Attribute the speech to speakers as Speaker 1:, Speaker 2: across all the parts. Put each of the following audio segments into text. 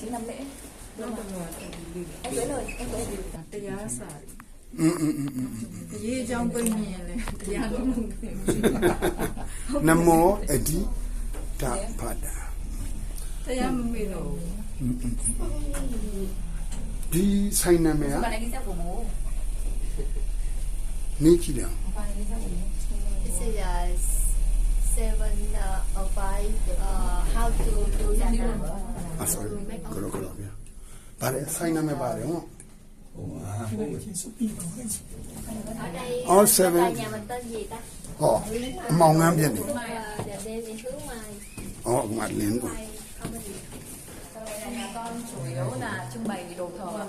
Speaker 1: Chị nằm lễ
Speaker 2: နောက်တော့အဲ့ဒီလေး
Speaker 1: Em tới lời em tới lời
Speaker 2: တရားစာ
Speaker 3: อืมอืมอืมอืม
Speaker 2: အရေးအကြောင်းပြမြင်လဲတရားလုံးလုံးသိမရှိ
Speaker 3: နမောအဒီတဖတ်တာ
Speaker 2: တရားမမေ့တော့ဘူး
Speaker 3: ဒီဆိုင်နာမည်
Speaker 1: Bà
Speaker 3: က
Speaker 1: này đi ra của bố
Speaker 3: နေကြည့်တယ်
Speaker 1: Bà này đi ra của bố
Speaker 4: This is a seven uh, or five uh, how to do that. uh,
Speaker 3: အဆောကလောကလောဗျာဗါလေဆိုင်နာမည်ပါတယ်ဟော
Speaker 4: Ở đây
Speaker 3: All
Speaker 4: uh,
Speaker 3: seven.
Speaker 4: tất cả nhà mình tên gì ta?
Speaker 3: ဟောအမောင်ငန်းပြည့်နေ
Speaker 4: Uh, để đem đi hướng mai.
Speaker 3: ဟောငါလင်းကို
Speaker 4: Mai không có gì.
Speaker 1: Sau đây là nhà con chủ yếu là trưng bày đồ thờ ạ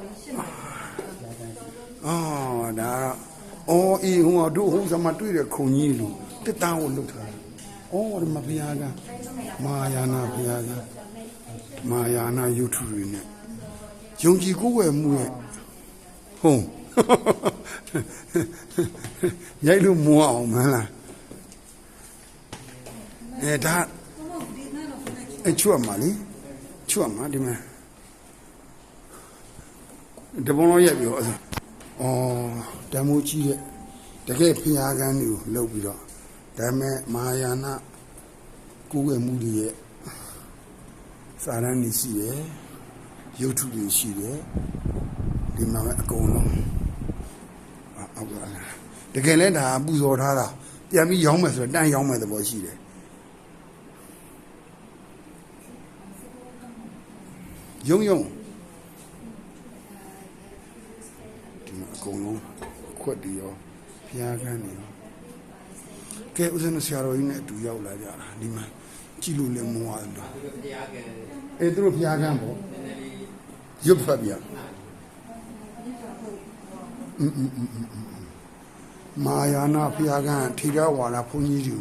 Speaker 3: အော်ဒါအော်အေးဟိုတို့ဟိုစမတွေ့တဲ့ခုံကြီးလူတစ်တန်းကို လှုပ်ထားတယ်အော်ဒီမဖျားကမာယာနာဖျားကမာယာနာယုထုတွေနဲ့ယုံကြည်ကိုယ်ဝယ်မှုရဲ့ဟုတ်ရိုက်လို့မွားအောင်မလားအဲဒါအချွတ်မှာလေချွတ်မှာဒီမှာတပုံလုံးရက်ပြောအဲ့ဒါအော်တမိုးကြီးရဲ့တကယ်ဖျားကန်းတွေကိုလှုပ်ပြီးတော့ ဒါပေမဲ့မဟာယာနကိုယ်ဝယ်မှုတွေရဲ့စာရန်နေရှိတယ်ရုပ်ထုတွေရှိတယ်ဒီမှာပဲအကုန်လုံးအောက်ကလာတကယ်လဲဒါပူဇော်ထားတာပြန်ပြီးရောင်းမယ်ဆိုတော့တန်းရောင်းမယ်သဘောရှိတယ်ယုံယုံဒီမှာအကုန်လုံးခွက်တီရောဖျားခန်းနေရော ကဲဦးဇင်းတို့ဆရာတော်ကြီးနဲ့အတူရောက်လာကြတာဒီမှာကြည့်လို့လည်းမဝါဘူးအဲသူတို့ဖျားခန်းပေါ့ရွတ်ဖတ်ပြမာယာနာဖျားခန်းထိရဝါလာဘုန်းကြီးတွေ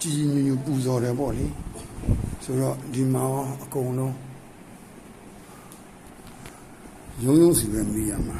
Speaker 3: ကြည်ကြည်ညိုညိုပူဇော်တယ်ပေါ့လေဆိုတော့ဒီမှာရောအကုန်လုံးယုံယုံစီပဲမိရမှာ